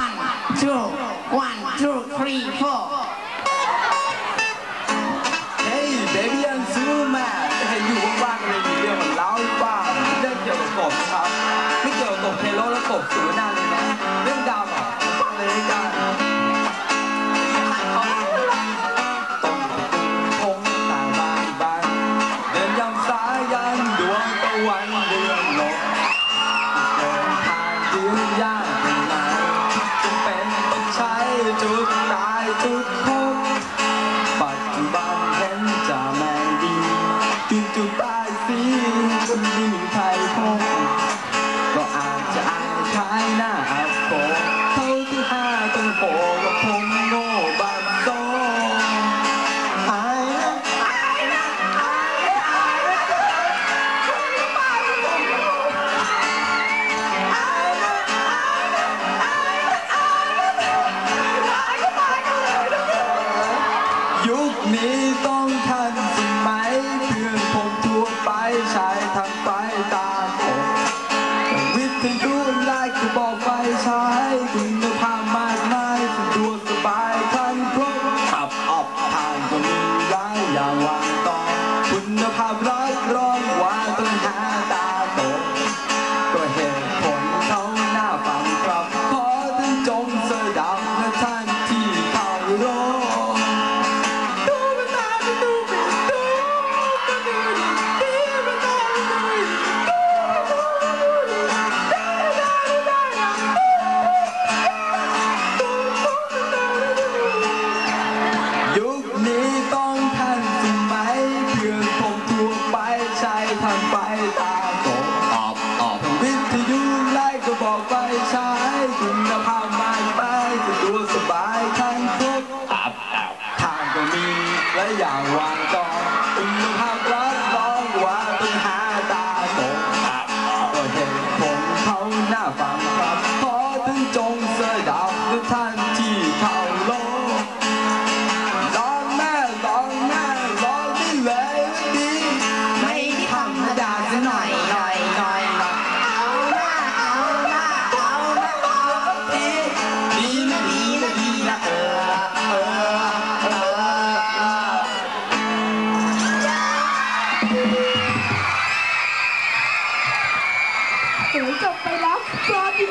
one two one two three four เฮ้ยเบบี้ยังซื้อมาเห็นอยู่ว่างๆเลยมีเรื่องมาเล่าหรือเปล่าเรื่องเกี่ยวกับกบครับไม่เกี่ยวกับกบเทโลและกบสูนาเลยนะเรื่องดาวอะฟังเลยกันต้นพงตาบานบานเดินยามสายยันดวงตะวันเดือนลงเดินทางยืนยาก นี้ต้องทันสมัยเพื่อนผมทั่วไปใช้ทางไปตามผมวิทยุไลน์คือบอกไปใช้คุณภาพมากมายสะดวกสบายทันครบขับออกทางก็มีหลายอย่างวางต่อคุณภาพรับรองว่ ทันค โอ้จบไปแล้วรอนี้